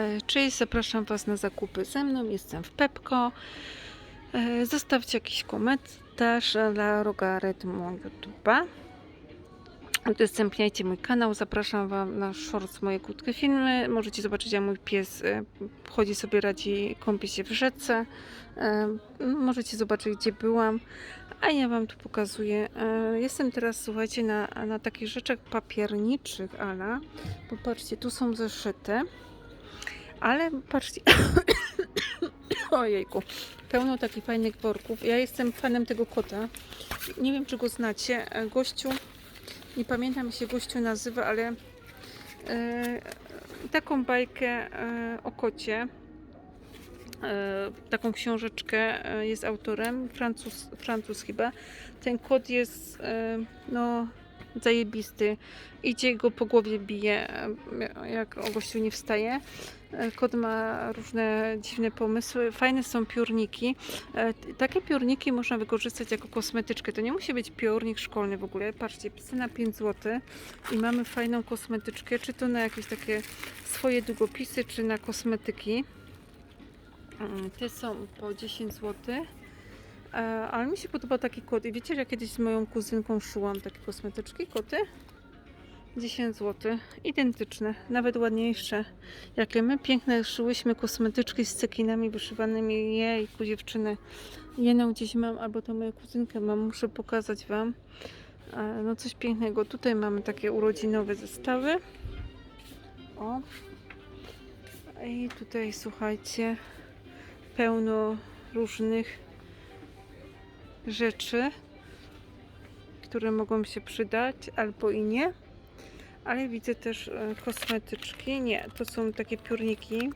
E, Cześć, zapraszam Was na zakupy ze mną. Jestem w Pepko. E, Zostawcie jakiś komentarz dla logarytmu YouTube'a. Udostępniajcie mój kanał. Zapraszam Wam na shorts moje krótkie filmy. Możecie zobaczyć, jak mój pies e, chodzi sobie, radzi, kąpie się w rzece. Możecie zobaczyć, gdzie byłam. A ja Wam tu pokazuję. Jestem teraz, słuchajcie, na, na takich rzeczach papierniczych, Ala. Popatrzcie, tu są zeszyty. Ale patrzcie, ojejku, pełno takich fajnych worków. Ja jestem fanem tego kota. Nie wiem, czy go znacie. E, Gościu, nie pamiętam jak się gościu nazywa, ale e, taką bajkę e, o kocie, taką książeczkę jest autorem, Francuz, Francuz chyba. Ten kot jest no zajebisty. Idzie go po głowie bije, jak o gościu nie wstaje. Kot ma różne dziwne pomysły. Fajne są piórniki. E, Takie piórniki można wykorzystać jako kosmetyczkę. To nie musi być piórnik szkolny w ogóle. Patrzcie, cena 5 zł i mamy fajną kosmetyczkę, czy to na jakieś takie swoje długopisy, czy na kosmetyki. Mm, Te są po 10 zł. E, Ale mi się podoba taki kot. I wiecie, że ja kiedyś z moją kuzynką szyłam takie kosmetyczki, koty? 10 zł. Identyczne, nawet ładniejsze. Jakie my piękne szyłyśmy kosmetyczki z cekinami wyszywanymi. Jejku, dziewczyny. Jedną gdzieś mam, albo to moją kuzynkę mam. Muszę pokazać Wam. E, No coś pięknego. Tutaj mamy takie urodzinowe zestawy. O. I tutaj słuchajcie, pełno różnych rzeczy, które mogą się przydać albo i nie. Ale widzę też e, kosmetyczki. Nie, to są takie piórniki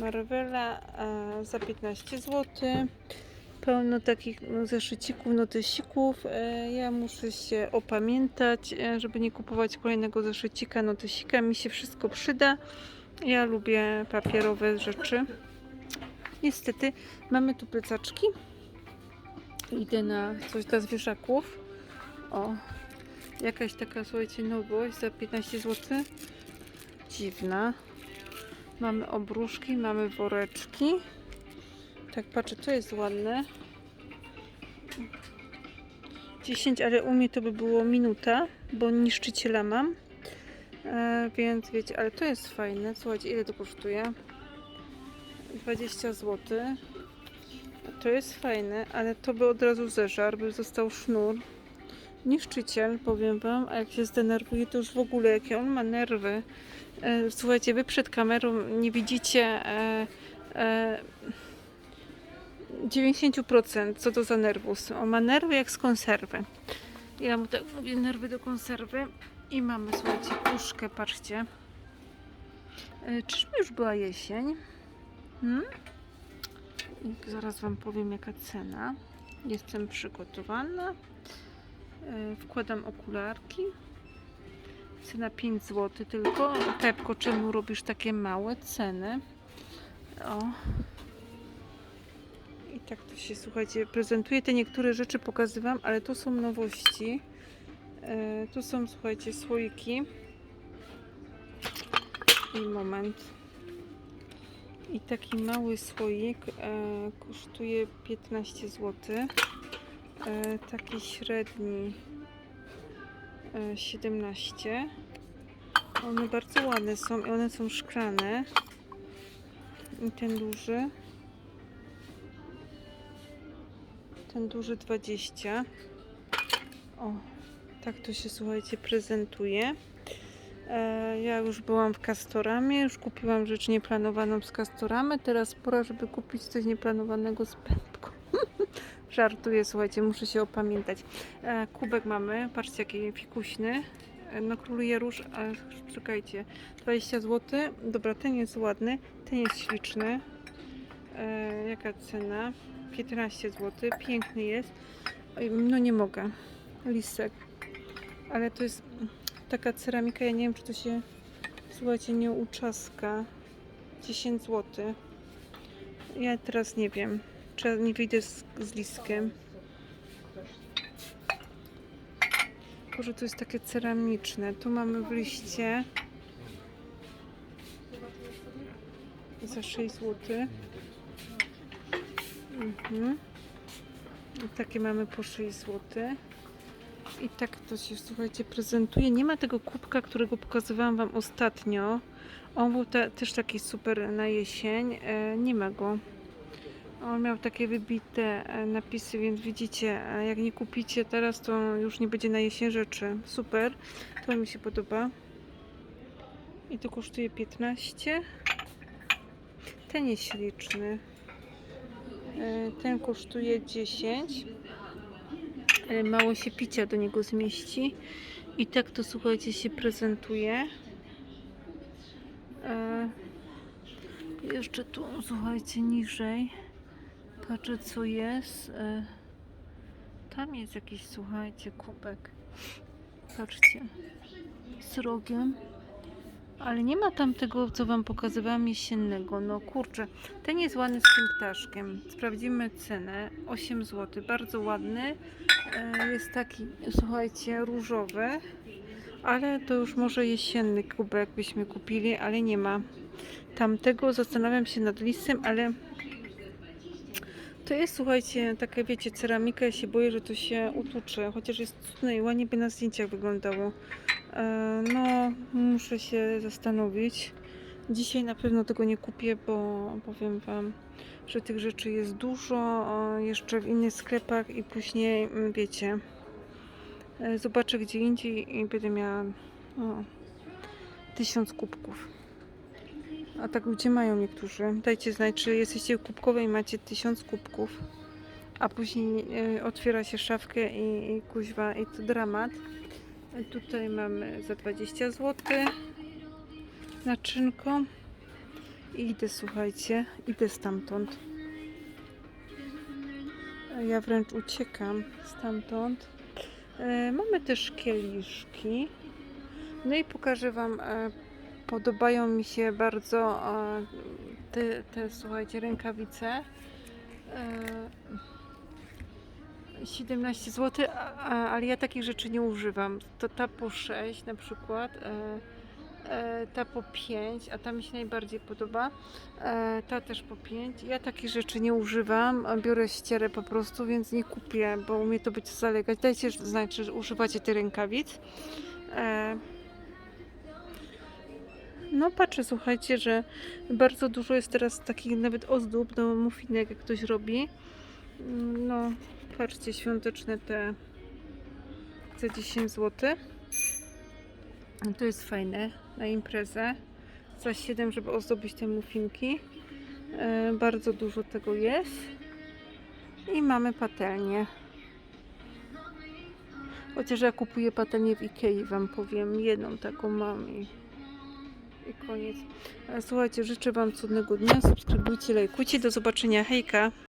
Marvela e, za 15 zł. Pełno takich no, zeszycików, notesików. E, ja muszę się opamiętać, żeby nie kupować kolejnego zeszycika, notesika. Mi się wszystko przyda. Ja lubię papierowe rzeczy. Niestety mamy tu plecaczki. Idę na coś dla zwierzaków. O, jakaś taka, słuchajcie, nowość za 15 zł. Dziwna. Mamy obruszki, mamy woreczki. Tak patrzę, to jest ładne. 10, ale u mnie to by było minuta, bo niszczyciela mam. E, więc wiecie, ale to jest fajne. Słuchajcie, ile to kosztuje? 20 zł. To jest fajne, ale to by od razu zeżarł, by został sznur. Niszczyciel, powiem Wam, a jak się zdenerwuje, to już w ogóle jakie on ma nerwy. E, słuchajcie, Wy przed kamerą nie widzicie e, e, 90% co to za nerwus. On ma nerwy jak z konserwy. Ja mu tak mówię, nerwy do konserwy. I mamy, słuchajcie, puszkę, patrzcie. E, czyżby już była jesień? Hmm? Zaraz Wam powiem jaka cena. Jestem przygotowana. E, Wkładam okularki. Cena 5 zł tylko. Pepko, czemu robisz takie małe ceny? O. I tak to się, słuchajcie, prezentuje. Te niektóre rzeczy pokazywam, ale to są nowości. E, tu są, słuchajcie, słoiki. I moment. I taki mały słoik e, kosztuje 15 zł. E, taki średni e, 17. One bardzo ładne są i one są szklane. I ten duży. Ten duży 20. O, tak to się słuchajcie prezentuje. E, Ja już byłam w Castoramie, już kupiłam rzecz nieplanowaną z Castoramy. Teraz pora, żeby kupić coś nieplanowanego z Pepką. Żartuję, słuchajcie, muszę się opamiętać. E, Kubek mamy, patrzcie jaki fikuśny. E, No króluje róż, ale czekajcie, 20 zł. Dobra, ten jest ładny, ten jest śliczny. Jaka cena? 15 zł, piękny jest. No nie mogę, lisek. Ale to jest taka ceramika, ja nie wiem czy to się, słuchajcie, nie uczaska. 10 zł. Ja teraz nie wiem, czy nie wyjdę z, z liskiem. Boże, to jest takie ceramiczne. Tu mamy w liście za 6 zł. Mhm. Takie mamy po 6 zł. I tak to się, słuchajcie, prezentuje. Nie ma tego kubka, którego pokazywałam Wam ostatnio. On był te, też taki super na jesień. E, nie ma go. On miał takie wybite e, napisy, więc widzicie, jak nie kupicie teraz, to już nie będzie na jesień rzeczy. Super, to mi się podoba. I to kosztuje 15. Ten jest śliczny. E, Ten kosztuje 10. Ale mało się picia do niego zmieści. I tak to słuchajcie się prezentuje. E, Jeszcze tu, słuchajcie, niżej. Patrzę co jest. E, Tam jest jakiś, słuchajcie, kubek. Patrzcie. Z rogiem. Ale nie ma tam tego, co Wam pokazywałam jesiennego. No kurczę, ten jest ładny z tym ptaszkiem. Sprawdzimy cenę. 8 zł. Bardzo ładny. E, Jest taki, słuchajcie, różowy. Ale to już może jesienny kubek byśmy kupili, ale nie ma tamtego. Zastanawiam się nad listem, ale to jest, słuchajcie, taka, wiecie, ceramika. Ja się boję, że to się utłucze, chociaż jest cudne i ładnie by na zdjęciach wyglądało. E, No, muszę się zastanowić. Dzisiaj na pewno tego nie kupię, bo powiem Wam, że tych rzeczy jest dużo jeszcze w innych sklepach i później, mm, wiecie, e, zobaczę gdzie indziej i będę miała o, tysiąc kubków. A tak ludzie mają niektórzy. Dajcie znać, czy jesteście kubkowej i macie tysiąc kubków, a później e, otwiera się szafkę i, i kuźwa, i to dramat. Tutaj mamy za 20 zł naczynko. I idę, słuchajcie, idę stamtąd. Ja wręcz uciekam stamtąd. E, mamy też kieliszki. No i pokażę Wam, e, podobają mi się bardzo e, te, te słuchajcie, rękawice. E, 17 zł, ale ja takich rzeczy nie używam. To ta po 6 na przykład, e, e, ta po 5, a ta mi się najbardziej podoba. E, ta też po 5. Ja takich rzeczy nie używam, biorę ścierę po prostu, więc nie kupię, bo umie to być zalegać. Dajcie znać, czy używacie tych rękawic. No patrzę, słuchajcie, że bardzo dużo jest teraz takich nawet ozdób do muffinek, jak ktoś robi. No, patrzcie, świąteczne te za 10 zł. To jest fajne na imprezę. Za 7, żeby ozdobić te muffinki. E, bardzo dużo tego jest. I mamy patelnię. Chociaż ja kupuję patelnię w Ikei, Wam powiem. Jedną taką mam i, i koniec. E, Słuchajcie, życzę Wam cudnego dnia. Subskrybujcie, lajkujcie. Do zobaczenia. Hejka!